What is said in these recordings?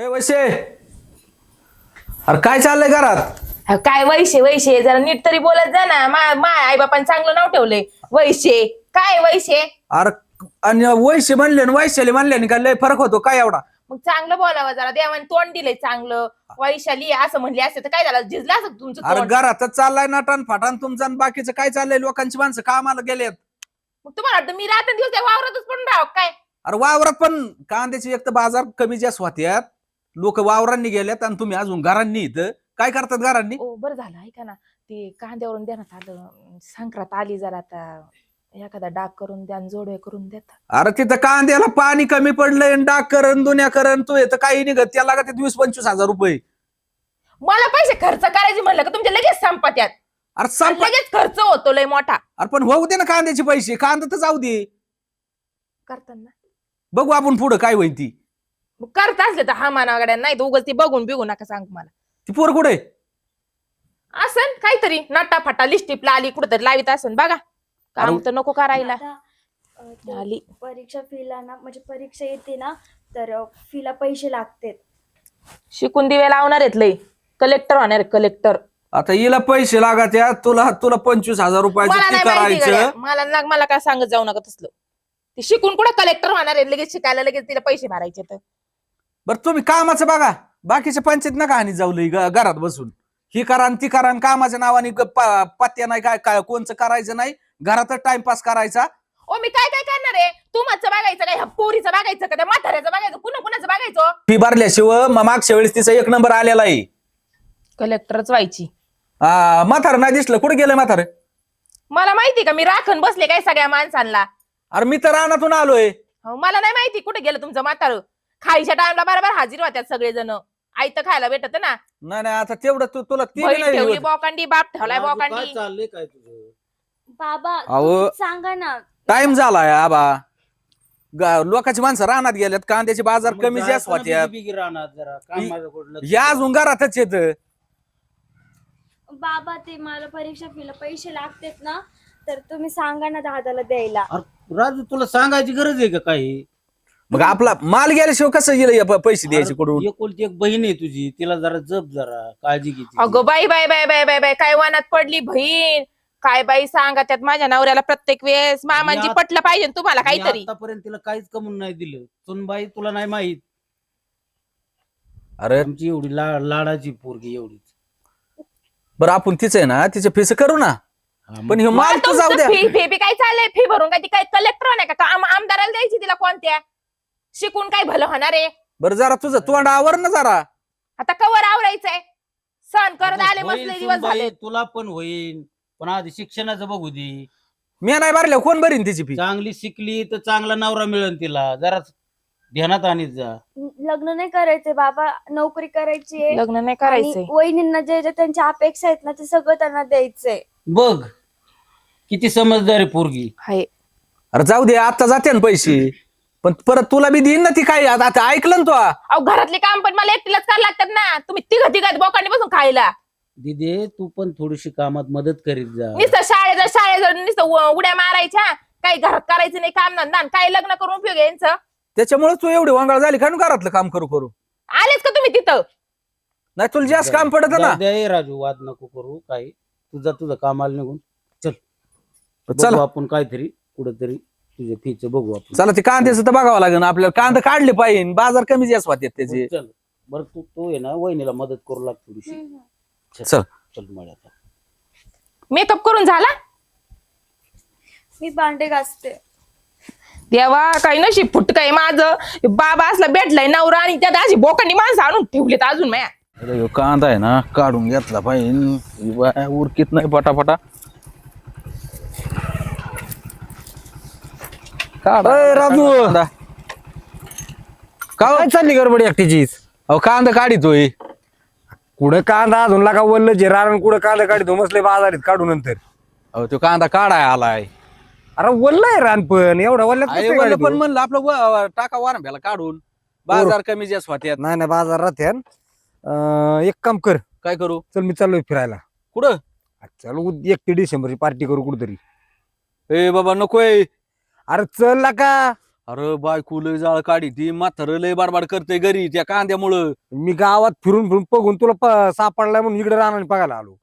ए वैसे. अरे काय चाललंय घरात? अहो, काय वैशे वैशे जरा नीट तरी बोलत जा ना. मा मा आई बापान चांगलं नाव ठेवलंय. वैशे काय वैशे? अरे आणि वैसे म्हणले आणि वैशाली म्हणले आणि काय लय फरक होतो काय एवढा? मग चांगलं बोलावं जरा. देवाने तोंड दिलंय चांगलं. वैशाली असं म्हणली असते तर काय झालं? झिजलं असं तुमचं अरे तोंड? घरातच चाललाय नटन फाटान तुमचं आणि बाकीचं काय चाललंय? लोकांची माणसं कामाला गेलेत. मग तुम्हाला वाटतं मी रात्र दिवस त्या वावरातच पण राह काय? अरे वावरात पण कांद्याची एक तर बाजार कमी जास्त होत्यात. लोक वावरांनी गेल्यात आणि तुम्ही अजून घरांनी इथं. काय करतात घरांनी? ओ बरं झालं ऐका ना. ते कांद्यावरून देण्यात आलं. संक्रांत आली जरा आता. एखादा डाग करून द्या आणि जोडवे करून देता. अरे तिथं कांद्याला पाणी कमी पडलंय आणि डाग करण दुन्या करण तू येतं काही निघत. त्याला का ते वीस पंचवीस हजार रुपये. मला पैसे खर्च करायचे म्हणलं का? तुमच्या लगेच संपत यात अरे संप लगेच खर्च होतो लय मोठा. अरे पण होऊ दे ना कांद्याचे पैसे. कांदा तर जाऊ दे. करताना. बघू आपण पुढं काय होईल ती. मग करत असले तर हा माना गाड्या नाही तर उगाच ती बघून बिघू नका सांग मला. ती पोर कुठे? असन काहीतरी नटा फटा लिस्टिपला आली कुठेतरी लावित असन बघा. काम अरे- तर नको करायला. दादा, अ, ते आली. परीक्षा फीला ना म्हणजे परीक्षा येते ना तर फीला पैसे लागतात. शिकून दिवे लावणार आहेत लय कलेक्टर होणार कलेक्टर आता हिला पैसे लागत या तुला तुला पंचवीस हजार रुपयाचं मला ती नाही माहिती करायचं. मला ना- मला काय सांगत जाऊ नका तसलं. ती शिकून कुठं कलेक्टर होणार आहे लगेच शिकायला लगेच तिला पैसे भरायचे तर. बरं तुम्ही कामाचं बघा. बाकीच्या पंचायत नका आणि जाऊ ग- घरात बसून. ही करा ती करा कामाच्या नावाने ग- प- पत्त्या नाही काय काय कोणचं करायचं नाही. घरातच टाइमपास करायचा. ओ मी काय काय करणार आहे? तू माझं बघायचं काय? ह्या पोरीचं बघायचं का? त्या म्हाताऱ्याचं बघायचं? कुणा कुणाचं बघायचं? फी भरल्याशिवाय मग मागच्या वेळेस तिचा एक नंबर आलेला आहे. कलेक्टरच व्हायची. आ, म्हातारं नाही दिसलं. कुठे गेलं म्हातारं? मला माहिती का? मी राखण बसले काय सगळ्या माणसांना? अरे मी तर रानातून आलोय. हो, मला नाही माहिती कुठे गेलं तुमचं म्हातारं. खायच्या टाइमला बरोबर हाजीर होत्यात सगळेजण. आयतं खायला भेटत ना. नाही नाही आता तेवढं तू तुला ती बी बहीण नाही ठेवली होत. बोकांडी बाप ठेवलाय राजू, काय बोकांडी. चाललंय काय तुझं? बाबा अहो. तुम्हीच सांगा ना. टाइम झालाय आबा. ग- लोकांची माणसं रानात गेल्यात कांद्याचे बाजार मग कमी जायचं जास्त ना होत्यात बिगी बिगी रानात जरा काय इ- माझं कुठलं लक्ष या अजून घरातच येत. बाबा ते मला परीक्षा फीला पैसे लागतात ना तर तुम्ही सांगा ना दादाला द्यायला. अरे, राजू तुला सांगायची गरज आहे का काही? मग आपला माल गेल्याशिवाय कसं गेलं पैसे द्यायचे कुठून? एकुलती एक बहीण आहे तुझी तिला जरा जप जरा काळजी घे. अगं बाई बाई बाई बाई बाई बाई काय वनात पडली बहीण? काय बाई सांगा त्यात माझ्या नवऱ्याला प्रत्येक वेळेस मामांची मी पटलं पाहिजे ना तुम्हाला काहीतरी. आतापर्यंत तिला काहीच कमवून नाही दिलं. सुनबाई तुला नाही माहीत. अरे आमची एवढी ला लाडाची पोरगी एवढीच. बरं आपण तिचं आहे ना तिचे फीस करू ना. हा, मग पण हे माल तर जाऊ द्या. फी फी बी काय चाललंय? फी भरून काय ती काय कलेक्टर नाही का? का आम- आमदाराला द्यायची तिला कोणत्या? शिकून काय भलं होणार आहे? बरं जरा तुझं तोंड आवर ना जरा. आता कवर आवरायचंय. सण करत आले होईल मसले दिवस सुनबाई, झाले तुला पण होईल. पण आधी शिक्षणाचं बघू दे. मी नाही भरल्या कोण भरीन तिची फी? चांगली शिकली तर चांगला नवरा मिळेल तिला. जरा ध्यानात आणीत जा. लग्न नाही करायचंय बाबा नोकरी करायची आहे. लग्न नाही आणि करायचंय वहिनींना जे जे त्यांच्या अपेक्षा आहेत ना ते सगळं त्यांना द्यायचंय. बघ किती समजदार आहे पोरगी. हाय. अरे जाऊ दे आता जाते ना पैसे. पण परत तुला बी देईन ना ती काय आता आता ऐकलं ना तू. अहो घरातले काम पण मला एकटीलाच करायला लागतात ना. तुम्ही तिघ तिघात बोकांडी बसून खायला. दिदे तू पण थोडीशी कामात मदत करीत जा. नुसतं शाळेत शाळेत नुसतं उ- उड्या मारायच्या. काही घरात करायचं नाही काम ना काय लग्न करून उपयोग आहे यांचं? त्याच्यामुळे तू एवढी वांगाळ झाली का ना घरातलं काम करू करू? आलेच का तुम्ही तिथं? नाही तुला जास्त काम पडत ना. जाऊ द्या हे राजू वाद नको करू काही. तुझा तुझं कामाला निघून. चल. चला. बघू आपण काहीतरी कुठेतरी. तुझ्या फीच बघू आपण. चला ते कांद्याचं तर बघावं लागेल आपल्याला कांदा काढले पाहिजे बाजार कमी जास्त होतात त्याचे. चल. बरं तू तो आहे ना वहिनीला मदत करू लाग थोडीशी. चल चल. मळ्यात मेकअप करून झाला? मी भांडे घासते. देवा काही नशीब फुटक आहे माझं. हे बाबा असला भेटलाय नवरा आणि त्यात अशी बोकांनी माणसं आणून ठेवलेत अजून माया. अरे ह्यो कांदा आहे ना काढून घेतला पाहिजे. उरकीत नाही पटापटा. अय, राजू. काय चालली गडबडी एकटीचीच अहो कांदा काढितोय. कुठं कांदा अजून लागा वल्ल जे रान कुठं कांदा काढतो मसले बाजारीत काढू नंतर. अहो तो कांदा काढाय आलाय. अरे वल्ल आहे रान पण. एवढा वल्ल्यात अरे कसं वलं काढतो? पण म्हणलं आपलं व- टाका वारंब्याला काढून. बाजार कमी जास्त होत्यात. नाही नाही बाजार राहते एक काम कर. काय करू? चल मी चाललोय फिरायला. कुठं? चल उद- एकटी डिसेंबरची पार्टी करू कुठतरी. ए बाबा नकोय. अरे चल का? अरे बायको लय जाळ काढी ती. म्हातारं लय बाडबाड करते घरी त्या कांद्यामुळं. मी गावात फिरून फिरून बघून तुला प- सापडलाय म्हणून इकडे राहणार बघायला आलो.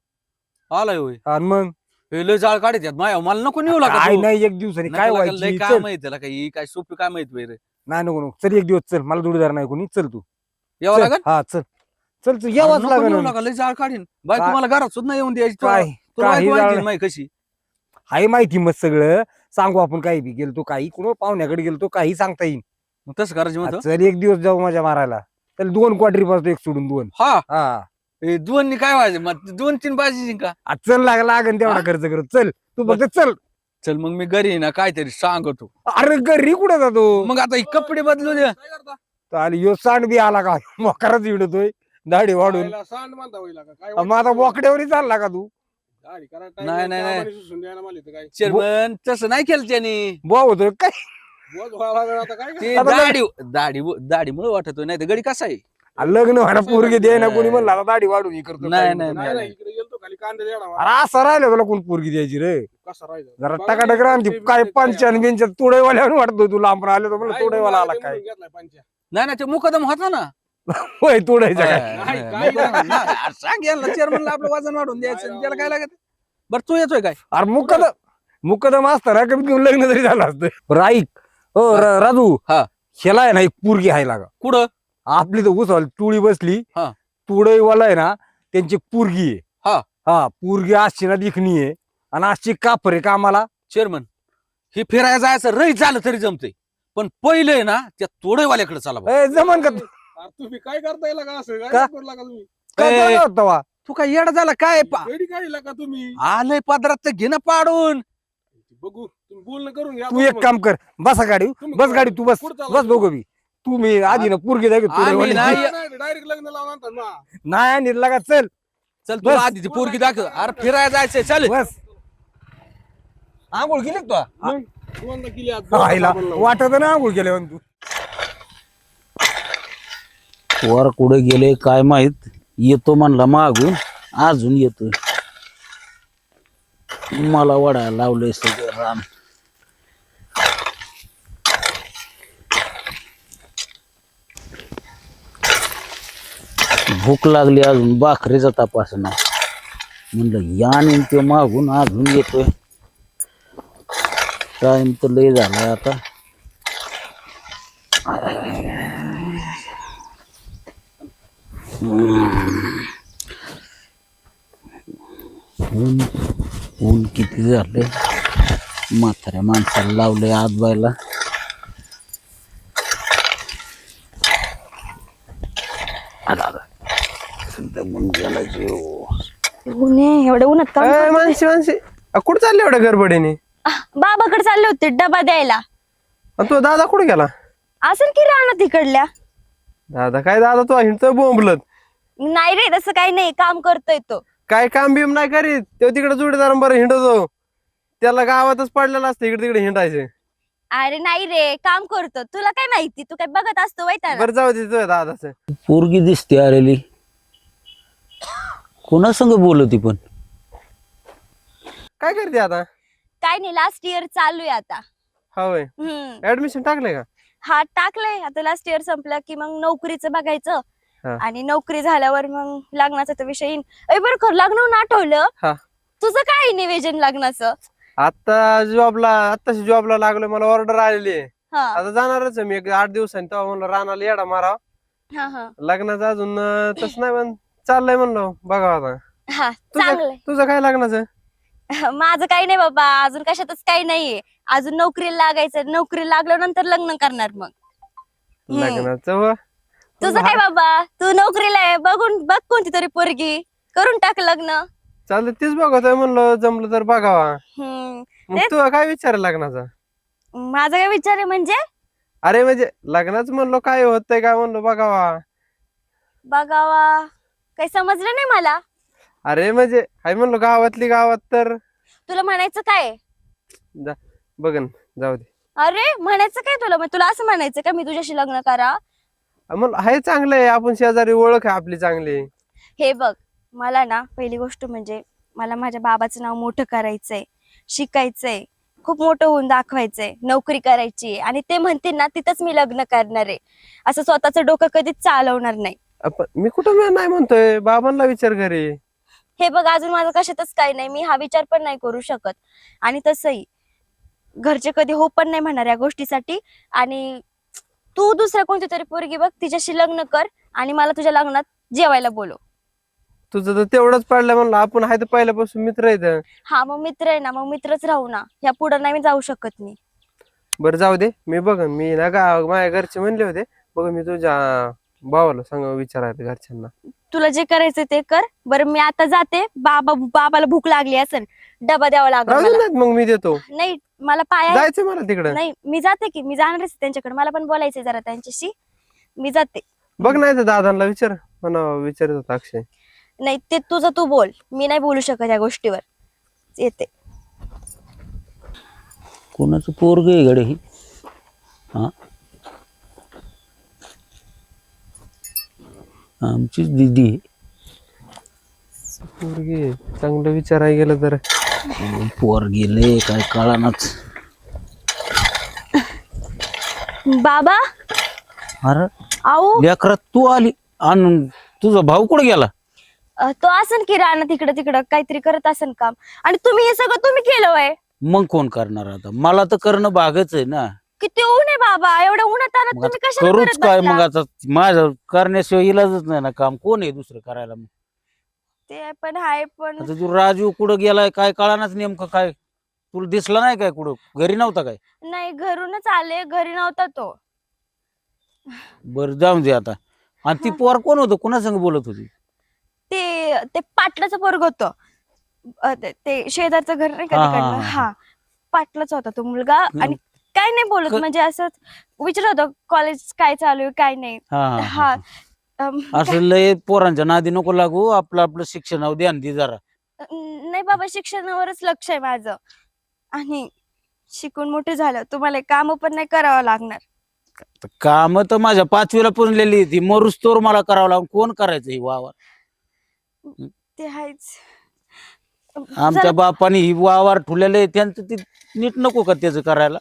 आलाय होय. आणि मग? हे लय जाळ काढी त्यात. माया मला नको नेऊ लागा काय तू. नाही एक दिवसाने काय नका लय व्हायची? काय चल. माहीत त्याला काही. काय सोपी काय माहीत रे. नाही नको नको. चल एक दिवस चल. मला जोडीदार नाही कोणी. चल तू. यावं चल. लागल हा चल. चल चल. अरे यावंच नको नेऊ लागेल लागा, लय जाळ काढीन. काय- मला घरात सुद्धा येऊन द्यायची. तुला काय? तुला काही बायको जाळ- आणखीन माहिती कशी? हाय माहिती मग सगळं. सांगू आपण काही बी गेलतो काही कुणा पाहुण्याकडे गेलतो काही सांगता येईल मग तसं करायचं म्हणतो चल एक दिवस जाऊ माझ्या मारायला. तर दोन क्वार्टरी पाहतो एक सोडून दोन. हा? हा. दोन काय व्हायचं मग दोन तीन बाजी का? आ, चल लाग लागन तेवढा हा? खर्च करत चल तू फक्त चल. चल मग मी घरी ना काहीतरी सांगतो. अरे घरी कुठे जातो? मग आता हे कपडे बदलू दे. आली यो सांड बी आला का? मोकाराच इडतोय दाढी वाढून. सांड मानता होईल का? काय मग आता बोकड्यावरही चालला का तू? नाही, नाही, चेअरमन तसं नाही केलं त्यांनी. बो होतोय काय? बोज व्हायला लागला आता काय ते आता दाढी दाढी दाढीमुळे वाटतोय नाही तर गडी कसा आहे? आ, लग्न व्हायला पोरगी दे ना कोणी म्हणला आता दाढी वाढून हे करतो नाही, काय नाही, म्हणतो. नाही नाही इकडे गेलतो खाली कांदे द्यायला मला. अरे असं राहिलं तुला कोण पोरगी द्यायची रे? कसा राहायचा जरा बघा टकाटक मी राहते काय बिनते पंचान काय. बिंच्यात तुडेवाल्यावर वाटतोय तू लांब आले तर म्हणलं नाही, तुडेवाला आला ते काय? म्हणून घेतलाय पंचा. नाही ना ते मुकदम होता ना. होय तुडायचा काय? काय सांग चेअरमनला आपलं वजन वाढून द्यायचं. त्याला काय. लागत? बरं तू येतोय काय? अरे मुकदम मुकदम असताना कमीत कमी लग्न तरी झालं असतं. बरं ऐक. हो. र- राजू हा. ह्याला आहे ना एक पोरगी आहे लागा. कुठं? आपली तर उचल तुळी बसली. हा. तुळईवाला आहे ना त्यांची पोरगी आहे. हा. हा पोरगी अशी ना दिखणी आहे. आणि अशी कापर आहे कामाला. चेअरमन हे फिरायला जायचं रही झालं तरी जमतंय. पण पहिले आहे ना त्या तोडेवाल्याकडे चला भाऊ. ए, जमन का अरे तुम्ही काय करताय का असं का? काय करला का तुम्ही काय ए, झालं होतं? तू काय येडा झाला काय पा- वेडी काढला का तुम्ही आलंय पदरात तर घे ना पाडून बघू तुम्ही बोलणं करून घ्या तू एक. काम कर बसा गाडी तुम्ही बस. गाडी तू बस पुढं बस तुम्ही. दोघं बी तू मी आधी ना पोरगी जागी आम्ही नाही. डायरेक्ट लग्न लावून आणतात ना नाही आणि लगा चल चल तुला बस. आधी ती पोरगी दाखव अरे फिरायला जायचंय चल बस आंघोळ केली का तू दोनदा केली आज. आईला दोनदा. वाटत ना आंघोळ केल्यावर तू वर कुठे गेले काय माहीत? येतो म्हणला मागून अजून येतोय मला वडायला लावलंय सगळं राम भूक लागली अजून भाकरीचा तपास म्हणलं या नेमके मागून अजून येतोय. टाइम तर लय झालाय आता. ऊन ऊन किती झाले? म्हाताऱ्या माणसाला लावलंय आत बायला गेला जीव उन्हे एवढे उन्हात काम ए, मानसी मानसी. अ, कुठं चालले एवढ्या गडबडीने? बाबाकडे चालले होते डबा द्यायला. अ, तो दादा कुठे गेला? असेल की राहणार तिकडल्या दादा काय दादा तो हिंडतोय बोंबलत. नाही रे तसं काही नाही काम करतोय तो. काय काम बिम नाही करीत? तो तिकडे जोडीदार बरं हिंडतो. त्याला गावातच पडलेला असतं इकडे तिकडे हिंडायचं. अरे नाही रे काम करतो. तुला काय माहिती? तू काय बघत असतो बरं जाऊ दे तुझ्या दादाचं. पोरगी दिसते आलेली. कोणा संग बोलती पण? काय करते आता? काय नाही लास्ट इयर चालू आहे आता. हा होय. हम्म. ऍडमिशन टाकलंय का? हा टाकलंय. आता लास्ट इयर संपलं की मग नोकरीचं बघायचं. आणि नोकरी झाल्यावर मग लग्नाचा तर विषय येईन. अय बरं खरं लग्न आठवलं. तुझं काय निवेदन लग्नाचं? आता जॉबला आताशी जॉबला लागलोय मला ऑर्डर आलेली आहे. हा. आता जाणारच मी एक आठ दिवसांनी तेव्हा म्हणलं रानाला येडा मारा हा हा. लग्नाचं अजून तसं नाही पण चाललंय म्हणलं बघा आता. हा तुझं काय लग्नाचं? माझं काही नाही बाबा अजून कशातच काही नाहीये. अजून नोकरीला लागायचं नोकरी लागल्यानंतर लग्न करणार मग. लग्नाचं. तुझं काय बाबा? तू नोकरीला आहे बघून बघ कोणती तरी पोरगी. करून टाक लग्न. चालतं तीच बघतोय म्हणलं जमलं तर बघावा. हम्म. मग तेच. तू काय विचार आहे लग्नाचा? माझा काय विचार आहे म्हणजे? अरे म्हणजे लग्नाचं म्हणलो काय होतंय काय म्हणलो बघावा. बघावा. काही समजलं नाही मला. अरे म्हणजे हाय म्हणलो गावातली गावात तर. तुला म्हणायचं काय? बघन जाऊ दे. अरे म्हणायचं काय तुला? मग तुला असं म्हणायचं का मी तुझ्याशी लग्न करा? म्हणलं हाय चांगलं आहे आपण शेजारी ओळख आहे आपली चांगली. हे बघ मला ना पहिली गोष्ट म्हणजे मला माझ्या बाबाचं नाव मोठं करायचंय शिकायचंय खूप मोठं होऊन दाखवायचंय नोकरी करायची. आणि ते म्हणतील ना तिथंच मी लग्न करणार आहे. असं स्वतःचं डोकं कधीच चालवणार नाही. आपण मी कुठं मी नाही म्हणतोय बाबांना विचार घरी. हे बघ अजून माझं कशातच काही नाही मी हा विचार पण नाही करू शकत. आणि तसंही घरचे कधी हो पण नाही म्हणणार या गोष्टीसाठी. आणि तू दुसऱ्या कोणती तरी पोरगी बघ तिच्याशी लग्न कर आणि मला तुझ्या लग्नात जेवायला बोलव. तुझं तर तेवढंच पडलं म्हणलं आपण आहे तर पहिल्यापासून मित्र आहेत. हा मग मित्र आहे ना मग मित्रच राहू ना. ह्या पुढे नाही मी जाऊ शकत मी. बरं जाऊ दे. मी बघ मी ना का माझ्या घरचे म्हणले होते. बघ मी तुझ्या भावाला सांग विचारायला घरच्यांना. तुला जे करायचं ते कर. बरं मी आता जाते. बाबा बाबाला भूक लागली असेल डबा द्यावा लागेल मला. मग मी देतो. नाही मला पाया जायचं मला तिकडं. नाही मी जाते की मी जाणारच त्यांच्याकडे. मला पण बोलायचंय जरा त्यांच्याशी. मी जाते. बघ नाही तर दादांना विचार. म्हणा विचारत होता अक्षय. नाही ते तुझं तू बोल. मी नाही बोलू शकत या गोष्टीवर. येते. कोणाचं पोरग आहे गडे ही? हा? आमचीच दिदी. पोरगी चांगलं विचारायला गेलं तर. पोर गेले काय कळानाच. बाबा? अरे आऊ. लेकरात तू आली आणि तुझा भाऊ कुठे गेला? अ, तो असन की राहणं तिकडं तिकडं काहीतरी करत असन काम. आणि तुम्ही हे सगळं तुम्ही केलं वय. मग कोण करणार आता? मला तर करणं भागच आहे ना. किती ऊन आहे बाबा एवढं उन्हात आणत मग तुम्ही कशाला करूच करत काय बसला? मग आता? माझं करण्याशिवाय इलाजच नाही ना काम. कोण आहे दुसरं करायला मग? ते पण आहे पण आता तू राजू कुठं गेलाय काय कळानाच नेमकं काय? तुला दिसला नाही काय कुठं? घरी नव्हता काय? नाही घरूनच आले. घरी नव्हता तो. बरं जाऊन दे आता. आणि ती. पोर कोण होतं? कुणा संग बोलत होती? ते ते पाटलाचं पोरग होतं. ते- शेजारचं घर नाही का हा, हा, तिकडलं? हा, हा. हा. पाटलाच होता तो मुलगा. आणि काय नाही बोलत. क- म्हणजे असंच विचारत होतं कॉलेज काय चालू आहे काय नाही? हा, हा, हा. हा. अम, असं लय पोरांच्या नादी नको लागू आपलं आपलं शिक्षणावर ध्यान दे जरा. नाही बाबा शिक्षणावरच लक्ष आहे माझं. आणि शिकून मोठे झालं तुम्हाला काम पण नाही करावं लागणार. काम तर माझ्या पाचवीला पुरलेली ती मरुस तोर मला करावं लागून कोण करायचं ही वावर? ते आहेच. आमच्या बापाने ही वावर ठुलेले त्यांचं ती नीट नको का त्याचं करायला?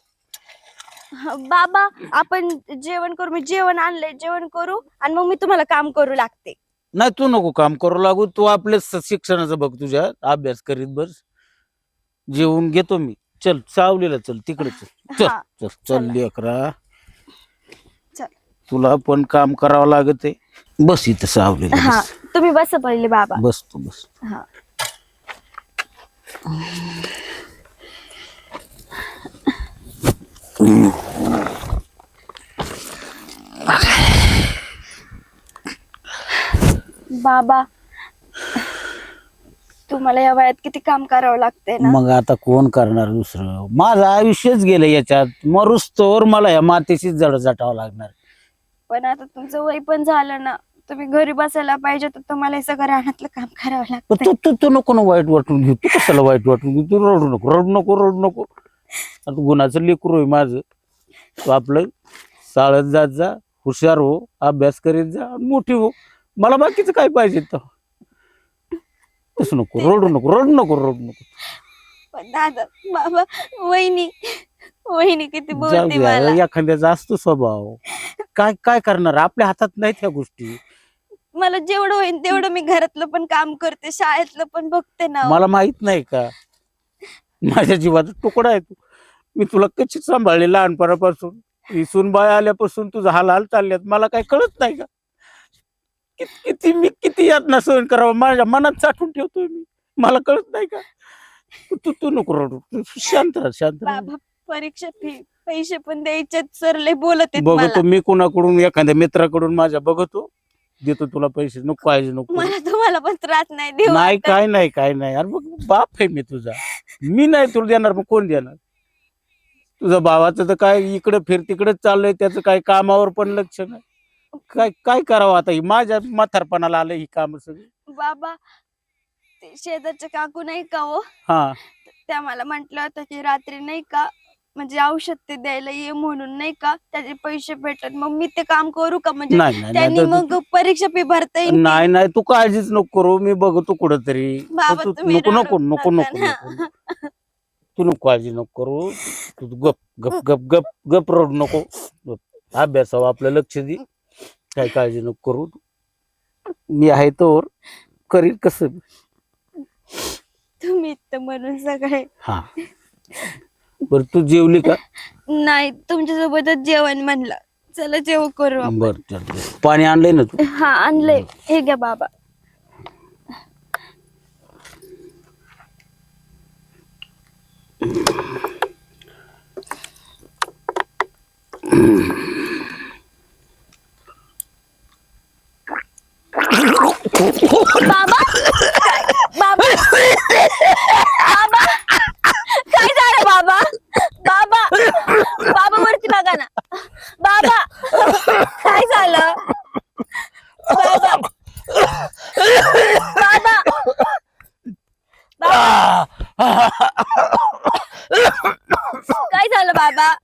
बाबा आपण जेवण करू मी जेवण आणलंय जेवण करू आणि मग मी तुम्हाला काम करू लागते. नाही तू नको काम करू लागू तू आपल्या स- शिक्षणाचं बघ तुझ्या अभ्यास करीत बस. जेवून घेतो मी. चल सावलीला चल तिकडे चल. चल हा चल चल चला. लेकरा चल. तुला पण काम करावं लागत. आहे बस इथं सावलीला हा बस. तुम्ही बस पहिले बाबा. बस तू बस. हा. बाबा तुम्हाला या वयात किती काम करावं लागतंय ना? मग आता कोण करणार दुसरं? माझं आयुष्यच गेलं याच्यात. मरुस तोवर मला या मातीशीच जड जाटावं लागणार. पण आता तुमचं वय पण झालं ना. तुम्ही घरी बसायला पाहिजे तर तुम्हाला हे सगळं रानातलं काम करावं पण लागतं तू तू तू नको ना वाईट वाटून घेऊ. तू कशाला वाईट वाटून घेऊ? तू रडू नको रडू नको रडू नको. आता गुणाचं लेकरू आहे माझं. तू आपलं चालत जात जा हुशार हो अभ्यास करीत जा मोठी हो. मला बाकीचं काय पाहिजे तर तसं नको रडू नको रडू नको रडू नको. पण दादा बाबा वहिनी वहिनी किती जाऊ बोलते मला. द्या एखाद्याचा असतो स्वभाव. काय काय करणार? आपल्या हातात नाही त्या गोष्टी. मला जेवढं होईल तेवढं मी घरातलं पण काम करते शाळेतलं पण बघते ना. मला माहीत नाही का? माझ्या जीवाचा तुकडा आहे तू. मी तुला कशी सांभाळले लहानपणापासून? ही सुनबाई आल्यापासून तुझा हाल हाल चालल्यात. मला काय कळत नाही का? कित- किती मी किती यातना सहन करावं? माझ्या मनात साठवून ठेवतोय मी. मला कळत नाही का? तू- तू तू नको रडू. तू शांत राहा शांत राहा. बाबा परीक्षा फी पैसे पण द्यायचे सर लय बोलत आहेत बघतो मला. मी कोणाकडून एखाद्या मित्राकडून माझ्या बघतो. देतो तुला पैसे नको पाहिजे नको मला तुम्हाला पण त्रास नाही देऊ नाही. काय नाही काय नाही. अरे मग बाप आहे मी तुझा. मी नाही तुला देणार मग कोण देणार? तुझं भावाचं तर काय इकडे फिर तिकडे चाललंय त्याचं काय कामावर पण लक्ष नाही. काय काय करावं आता? ही माझ्या म्हातारपणाला आलं ही काम सगळी. बाबा ते शेजारचे काकू नाही का हो? हा. त्या मला म्हंटल होतं की रात्री नाही का म्हणजे औषध ते द्यायला ये म्हणून नाही का त्याचे पैसे भेटत मग मी ते काम करू का? म्हणजे नाही नाही, त्यांनी नाही मग परीक्षा फी भरता येईल नाही नाही तू काळजीच नको करू. मी बघतो कुठंतरी. बाबा तू- तुम्ही नको नको रडू नको नका नको ना. नको तू नको काळजी नको करू. तू गप गप गप गप गप रडू नको. गप. अभ्यासावर आपलं लक्ष दे. काही काळजी नको करू. मी आहे तोवर करील कसं. तुम्ही इथं म्हणून सगळे. हा. बर तू जेवली का? नाही तुमच्यासोबतच जेवण म्हणलं. चला जेव करू आपण. बर चालतंय. पाणी आणलंय ना तू? हा आणलंय. हे घ्या बाबा. बाबा? बाबा? बाबा? काय झालं बाबा? बाबा? बाबा वरती बघा ना. बाबा? काय झालं? बाबा? बाबा? बाबा? काय झालं बाबा?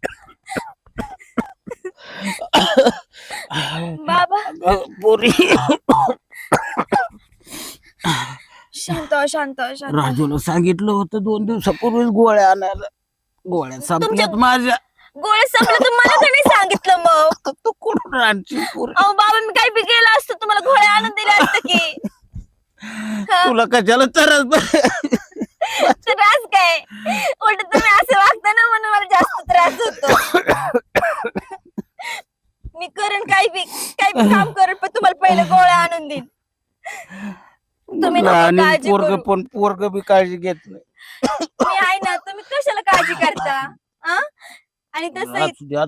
बाबा? पोरी. शांत. राजूला सांगितलं होतं दोन दिवसापूर्वीच गोळ्या आणायला. गोळ्या संपल्यात माझ्या. गोळे संपलं तुम्हाला का नाही सांगितलं मग? तू कुठून पोरी? अहो बाबा मी काही बी केलं असतं. तुम्हाला गोळे आणून दिले असतं की. हा, तुला कशाला तरच त्रास काय? उलट तुम्ही असं वागता ना म्हणून मला जास्त त्रास होतो. मी करेन काही बी काही बी काम करेन पण तुम्हाला पहिले गोळ्या आणून देईन. तुम्ही नको आणि काळजी पोरग करू. पण पोरग बी काळजी घेत नाही. मी आहे ना तुम्ही कशाला काळजी करता? हा? आणि दे, असू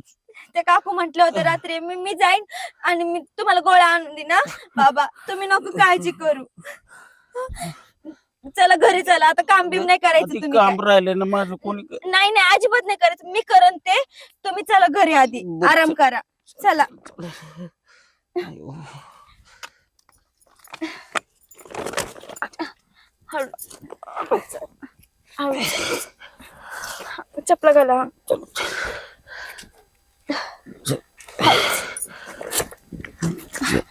ते काकू म्हंटल होतं रात्री मी मी जाईन आणि मी तुम्हाला गोळ्या आणून देईन हा? बाबा तुम्ही नको काळजी करू. चला घरी चला आता काम बिम नाही. करायचं तुम्ही काम. राहिले ना माझं कोणी क- नाही नाही अजिबात नाही करायचं मी करन ते. तुम्ही चला घरी आधी बरं, आराम करा. चला. चपला घाला.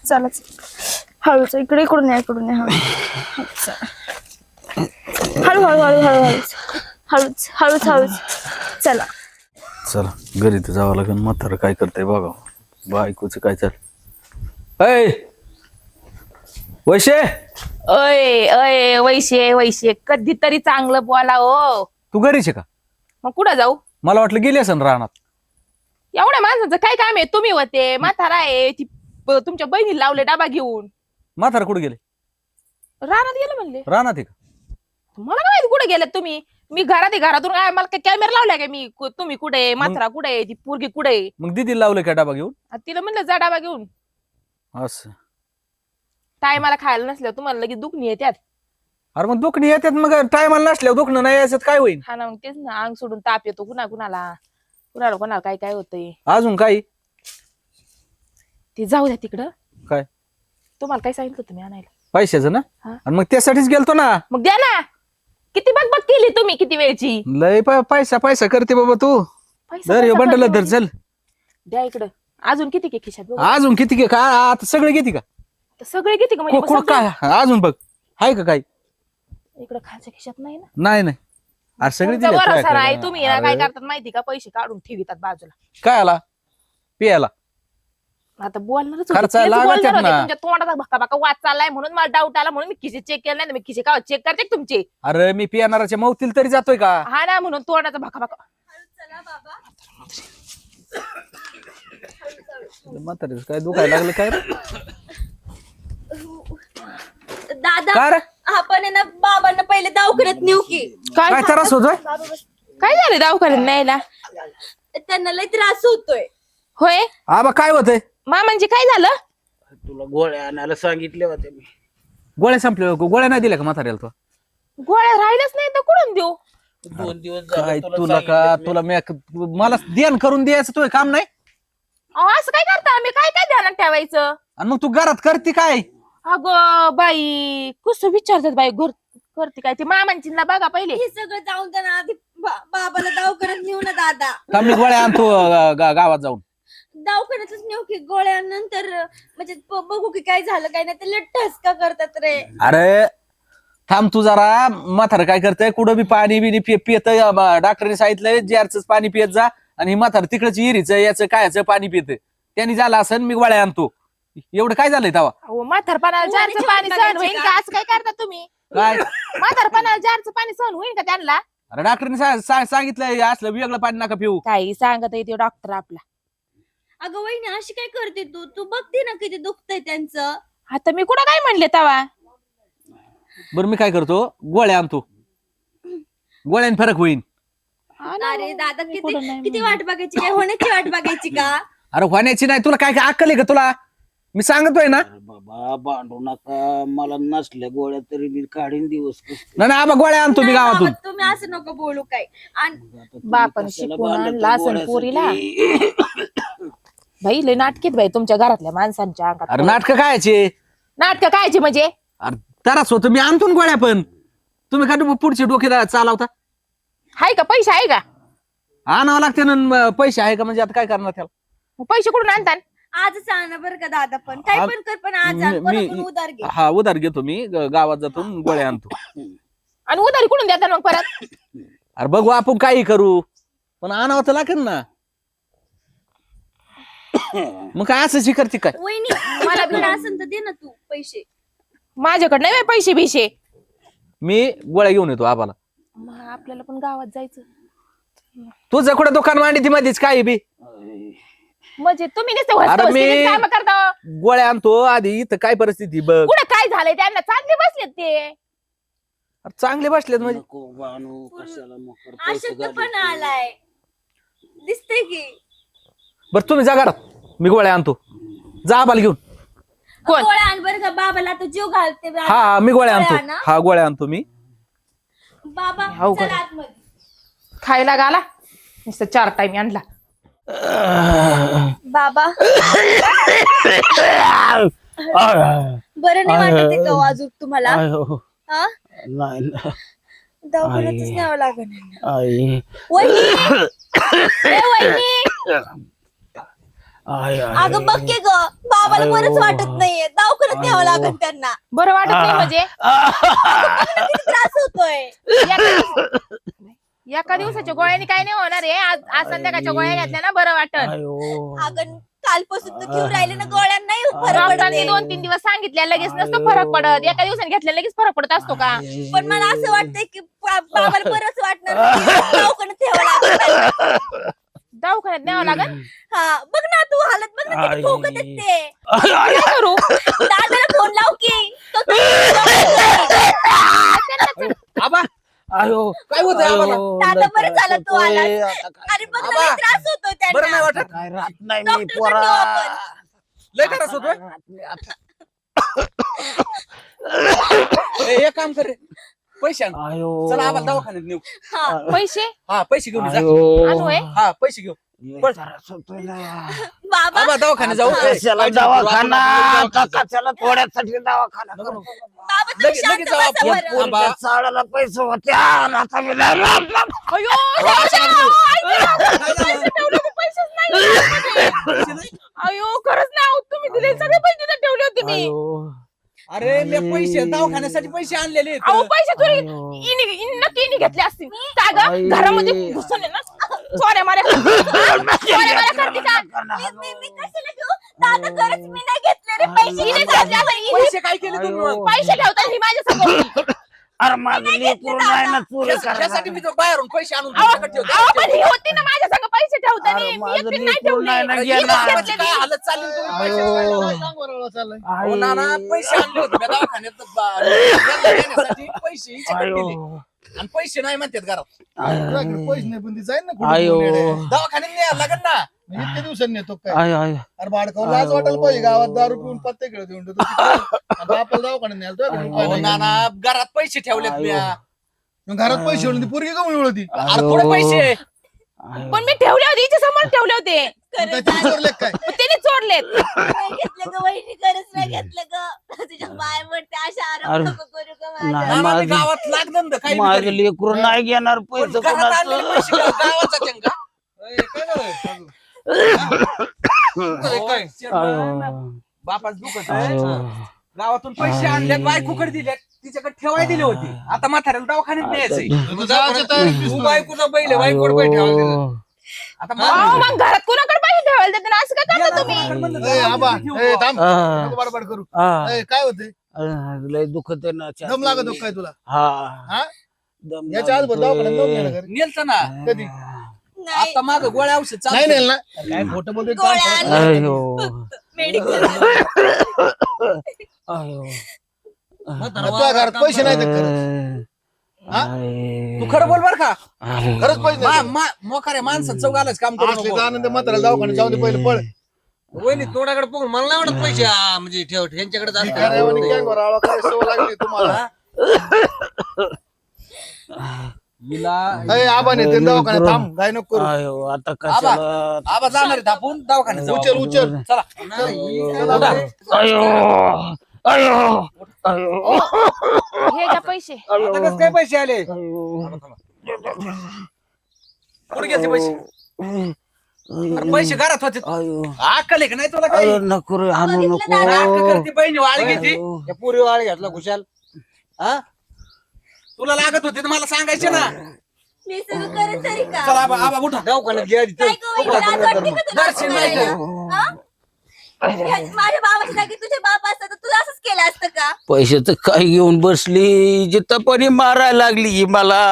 चला. हळूच इकडे इकडून या इकडून या. हळू. हळू हळू हळू हळू हळूच हळूच हळूच हळूच चला. चला घरी तर जावं लागेल. म्हातारं काय करतंय बघा. बायकोचं काय चाल? ऐ! वैशे? अय अय वैशे वैशे कधीतरी चांगलं बोला हो. तू घरीच आहे का? मग कुठं जाऊ? मला वाटलं गेली असेल रानात. एवढ्या माणसाचं काय काम आहे? तुम्ही होते म्हातारा आहे ती ब- तुमच्या बहिणी लावले डबा घेऊन. म्हातारं कुठे गेले? रानात गेले म्हणले. रानात आहे का? मला माहिती कुठे गेले तुम्ही? मी घरात आहे घरातून काय मला काय कॅमेरा लावलाय का मी? कु- तुम्ही कुठे आहे? म्हातारा कुठे आहे? ती पोरगी कुठे आहे? मग दिदी लावलं का डबा घेऊन? तिला म्हणलं जा डबा घेऊन. असं. टायमाला खायला नसल्यावर तुम्हाला लगेच दुखणी येतात अरे मग दुखणी येतात मग टायमाला नसल्यावर दुखणं नाही यायचं काय होईल हा ना मग तेच ना अंग सोडून ताप येतो कुणा कुणाला. कुणाला कुणाला काय काय होतंय. अजून काही? ते जाऊ द्या तिकडं. काय? तुम्हाला काय सांगितलं तुम्ही आणायला. पैशाचं ना? हा. आणि मग त्यासाठीच गेलतो ना? मग द्या ना. किती बघ केली तुम्ही किती वेळची? लय प- पैसा पैसा करते बाबा तू. पैसा दर पैसा बंडल करते धर म्हणजे. चल. द्या इकडं. अजून किती के खिशात बघू. अजून किती घे का आता सगळे घेते का? सगळे किती का म्हणजे. काय? अजून बघ. आहे का काही? इकडं खालच्या खिशात नाही ना? नाही नाही. अरे सगळे तुमचा दिले तुम्ही ना काय अरे, करतात माहिती का? पैसे काढून ठेवितात बाजूला. काय आला? पियाला आता बोलणारच. तेच बोलणार आहेत होते. ना. तुमच्या तोंडाचा भक्का भक्का वाच चाललाय म्हणून मला डाऊट आला म्हणून मी खिशे चेक केलं नाही. तर मी खिशे का चेक करते का तुमचे? अरे मी पियानाराच्या मौतील तरी जातोय का? हा ना म्हणून तोंडाचा भक्का भक्का म्हातारे काय दुखायला लागलं काय रे? दादा काय रे? आपण आहे ना बाबांना पहिले दवाखान्यात नेऊ की. काय काय त्रास होतोय? काय झालं दवाखान्यात न्यायला? त्यांना लय त्रास होतोय. होय? आबा काय होतंय? मामांजी काय झालं? तुला गोळ्या आणायला सांगितले होते मी. गोळ्या संपल्या गोळ्या नाही दिल्या का म्हाताऱ्याला तो? गोळ्या राहिल्याच नाही तर कुठून देऊ? दोन दिवस झाले काय तुला तुला का सांगितलं. तुला मी मला ध्यान करून द्यायचं तुझं काम नाही? अहो असं काय करता? मी काय काय ध्यानात ठेवायचं? आणि मग तू घरात करते काय? अगं बाई कसं विचारतात बाई घर करते काय ते? मामांची ना बघा पहिले. हे सगळं जाऊन द्या ना आधी बा- बाबाला दवाखान्यात नेऊ ना दादा. का मी गोळ्या आणतो गा- गावात जाऊन. दवाखान्यातच नेऊ की गोळ्यानंतर म्हणजे ब- बघू की काय झालं काय नाही ते लट ठसका करतात रे. अरे थांब तू जरा म्हातारं काय करतंय? कुठं बी पाणी बिनी पि पित डॉक्टरने सांगितलंय जॅरच पाणी पियत जा आणि ही म्हातारं तिकडच इरीचं याचं कायचं पाणी पित त्यांनी झालं असं मी गोळ्या आणतो. एवढं काय झालंय तवा अहो म्हातारपणाला जारचं पाणी सहन होईल का? असं काय करता तुम्ही? काय? म्हातारपणाला जारचं पाणी सहन होईल का त्यांना? अरे डॉक्टरने सा- सा- सांगितलंय असलं वेगळं पाणी नका पिऊ. काही सांगत येते डॉक्टर आपला. अगं वहिनी अशी काय करते तू? तू बघते ना किती दुखतंय त्यांचं. आता मी कुठं काय म्हणले तवा बरं मी काय करतो? गोळ्या आणतो. गोळ्याने फरक होईल अरे दादा किती किती. वाट बघायची? काय होण्याची वाट बघायची का? अरे होण्याची नाही तुला काय काय अक्कल आहे का तुला? मी सांगतोय ना. अरे बाबा भांडू नका मला नसल्या गोळ्या तरी मी काढीन दिवस. नाही नाही, आबा गोळ्या आणतो मी नाही गावातून. बाबा, तुम्ही असं नको बोलू काय आणि आता तुम्ही बापानं कशाला शिकवून भांडता आणलं असेल गोळ्यासाठी? पोरीला. भाई लय नाटकीत भाई तुमच्या घरातल्या माणसांच्या अरे अंगात नाटक कायचे नाटक कायची म्हणजे? अरे तरास होतो मी आणतो ना गोळ्या पण. तुम्ही काय पुढची डोके चालवता. हाय का? पैसे आहे का? आणावं लागते ना म- पैसे आहे का? म्हणजे आता काय करणार त्याला? पैसे कुठून आणता आजच आण बरं का दादा पण. काय पण कर पण आज आण. मी- कोणाकडून मी- उधार घे? हा उधार घेतो मी. ग- गावात जातो गोळ्या आणतो. आणि उधारी कुठून देता मग परत? अरे बघू आपण काही करू. पण आणावं तर लागेल ना. मग काय असं करते काय? वहिनी मला पण असेल तर दे ना तू पैसे. माझ्याकडे नाही बाई पैसे बिशे मी गोळ्या घेऊन येतो आबाला. मग आपल्याला पण गावात जायचं. तुझं कुठं दुकान मांडी ती मध्येच काही बी? म्हणजे तुम्ही अरे मी- काम करता. गोळ्या आणतो आधी इथं काय परिस्थिती बघ. कुठं काय झालंय? त्यांना चांगले बसलेत ते. अरे चांगले बसलेत म्हणजे. नको बानू, कशाला मकर पैसे अशक्त गाडीत पण ठेवू. आलाय. दिसतंय की. बरं तुम्ही जा घरात. मी गोळ्या आणतो. जा आबाला घेऊन. कोण? गोळ्या आण बरं का बाबाला तो जीव घालते बा. हा हा मी गोळ्या आणतो. आणा. हा गोळ्या आणतो मी. बाबा चला आहे. आतमध्ये. खायला गाला नुसतं चार टाइम आणला. बाबा बरं नाही वाटत आहे का हो अजून तुम्हाला आय, हो. हा नाही नाही. दवाखान्यातच आई. न्यावं लागेल आई, वहिनी ए, वहिनी आय, आय. अगं बघ की ग बाबाला. बरंच वाटत नाहीये दवाखान्यात न्यावं आयो. लागेल त्यांना बरं वाटत नाही आ. म्हणजे किती त्रास होतोय एका दिवसाच्या गोळ्यानी काय नाही होणार आहे. आज आज संध्याकाळच्या गोळ्या घेतल्या ना बरं वाटत. आयो. अगं कालपासून घेऊन राहिले ना गोळ्या नाही फरक डॉक्टरांनी पडते दोन तीन दिवस सांगितल्या लगेच नसतो फरक पडत. एका दिवसाने घेतल्या लगेच फरक पडत असतो का. पण मला असं वाटतंय की बा- बाबाला बरंच वाटणार नाही. दवाखान्यात ठेवावं लागेल. दवाखान्यात न्यावं लागत हा बघ ना तू हालत बघ ना किती. ठोकत ते. करू? दादाला फोन लाव की. तो आयो. काय दादा लय बरं झालं तू त्रास अरे होतोय बरं नाही त्यांना वाटत. काय राहत नाही मी डॉक्टरकडे पोरा. लय त्रास होतोय? राहत नाही आता. ए, एक काम कर रे. पैसे आण. आयो. चला आबाला दवाखान्यात नेऊ. हा पैसे? हा पैसे घेऊन जा. आयो. आणू आहे? हा पैसे घेऊ. बाबा आबा दवाखान्यात जाऊ कशाला दवाखाना दवाखान्यात आता कशाला थोड्यासाठी दवाखाना बाबा तुम्ही लगेच- शांत लगेच जाऊ बसा आपण. बरं. आबा. पोरीच्या चाळाला पैसे होते आणि आता मी लय राम राम. अयो पैसे ठेवले होते, पैसेच नाही अयो खरंच नाही तुम्ही दिले सगळे पैसे तिथे ठेवले होते मी. अरे मी पैसे दवाखान्यासाठी पैसे आणलेले आहेत. अहो पैसे आयो. इनी इन- नक्की इनी घेतले असतील का ग आई. घरामध्ये घुसून आहे ना चोऱ्या माऱ्या चोऱ्या माऱ्या करते का मी- मी- मी कशाला घेऊ दादा खरंच मी नाही घेतले रे पैसे हिने घेतले हिने- पैसे काय केले तुम्ही? पैसे ठेवतात ही माझ्यासमोर अरे माझं लेकरू नाही ना चोरी त्यासाठी मी. तो बाहेरून पैसे आणून तुमच्याकडे ठेवतो. अहो, पण ही होती ना माझ्या संग पैसे ठेवताना अरे मी माझं एकटी नाही लेकरू ठेवले नाही ना हिने घेणार. घेतले पैसे काय मी. हालत चालली तुम्ही पैसे आयो. द्यायला? अहो, नाना पैसे आणले होते मी दवाखान्यात बा- यांना देण्यासाठी पैसे हिच्याकडे आयो. आणि पैसे नाही म्हणतात घरात. तुझ्याकडे पैसे नाही पण ती जाईल ना कुठे आयो. दवाखान्यात न्यायला लागेल ना. इतक्या दिवसांनी नेतो काय? आयो आयो. अरे भाडकावर लाज वाटायला पाहिजे. गावात दारू पिऊन पत्ते खेळत येऊन आता आपल्याला दवाखान्यात न्यायला तुझ्याकडे अहो, रुपया नाही. नाना घरात पैसे ठेवलेत मी आयो. मग घरात पैसे होऊन ती पोरगी कमी होती अरे थोडे पैसे. पण मी ठेवले होते हिच्या समोर ठेवले होते. काय? चोरले नाही घेतलं ग वहिनी खरंच नाही घेतलं ग तुझ्या बाय म्हणते अशा आरोप अरे. नको करू ग माझ्या. नाही. नाना, मी माझं- गावात माझं करीन. लेकरू नाही घेणार पैसे कोणाचं. ए, काय झालं? काय? बापाच दुखत आहे. गावातून पैसे आणले बायकोकडे दिले तिच्याकडे ठेवाय दिले होते आता म्हाताऱ्याला दवाखान्यात न्यायचंय तू जायच्या तयारीत तू दिसतोय. बायकोचा बैल बायकोड बैल ठेवायला दिलं. आता अहो, म्हाताऱ्याला- मग घरात कोणाकडे पैसे ठेवायला देते ना असं काय करता तुम्ही? ए, आबा ए. थांब. नको बडबड करू. ए, काय होते लय दुखत आहे ना दम लागत होता काय तुला? हा. हा? दम याच्या आज लागतोय. नेलतं ना कधी? आता माग गोळ्या औषध चालू नाही नेल ना? काय खोटं बोलतोय काय गोळ्या. अयो मेडिकल. अयो आता तुझ्या घरात पैसे नाही तर खरंच. हा? तू खरं बोल बर का? खरंच पैसे मा- नाही मा- मोकाऱ्या माणसात चौघालाच काम करू असले नको. तर आनंद म्हाताऱ्याला दवाखान्यात जाऊ दे पहिले पळ. वहिनी तोंडाकडे बघून मला नाही वाटत पैसे. हा, म्हणजे ठेव यांच्याकडे भिकाऱ्यावानी गँगवर आळा करायची सवय लागली तुम्हाला. नेते दवाखान्यात थांब काय नको करू. अयो आता कशाला? आबा जाणार आहेत आपण दवाखान्यात. जाऊ. उचल उचल. चला. हे घ्या पैसे. आता कसं काय पैसे आले? कुठे गेले पैसे? अरे पैसे घरात होते. अक्कल आहे का नाही तुला काही? अयो नको रे हाणू नको. करते बहिणी वाळ घेते. त्या पुरी वाळ घातला खुशाल. हा? तुला लागत होते तर मला सांगायचे ना. मी सगळं करत तरी का? चला आबा आबा उठा. दवाखान्यात घ्या काय गं वहिनी, लाज वाटते का तुला? दर्शन नाही माझ्या बाबाच्या जागी तुझे बाप असतं तर तुला असंच केलं असतं का? पैशाचं काय घेऊन बसली. जिथं पण मारायला लागली ही मला.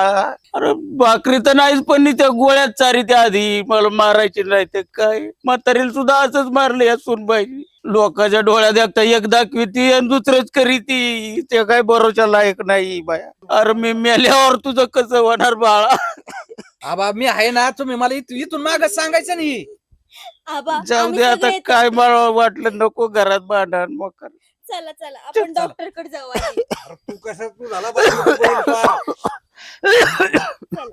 अरे भाकरी तर नाहीच पण त्या गोळ्यात चारी त्या आधी. मला मारायची नाही ते काय? म्हातारीला सुद्धा असंच मारलं या सुनबाई. लोकांच्या डोळ्यात एकटा एक दाखविती आणि दुसरंच करीती. ते काय भरोसा लायक नाही बाया. अरे मी मेल्यावर तुझं कसं होणार बाळा? आबा मी आहे ना तुम्ही मला इथून इथून माग सांगायचं नाही. आबा जाऊ आम्ही दे आता सगळे येतो. काय मला वाटलं नको घरात भांडण मग चला चला. आपण डॉक्टरकडे जाऊ आधी. तू कसं तू झाला पाहिजे चला.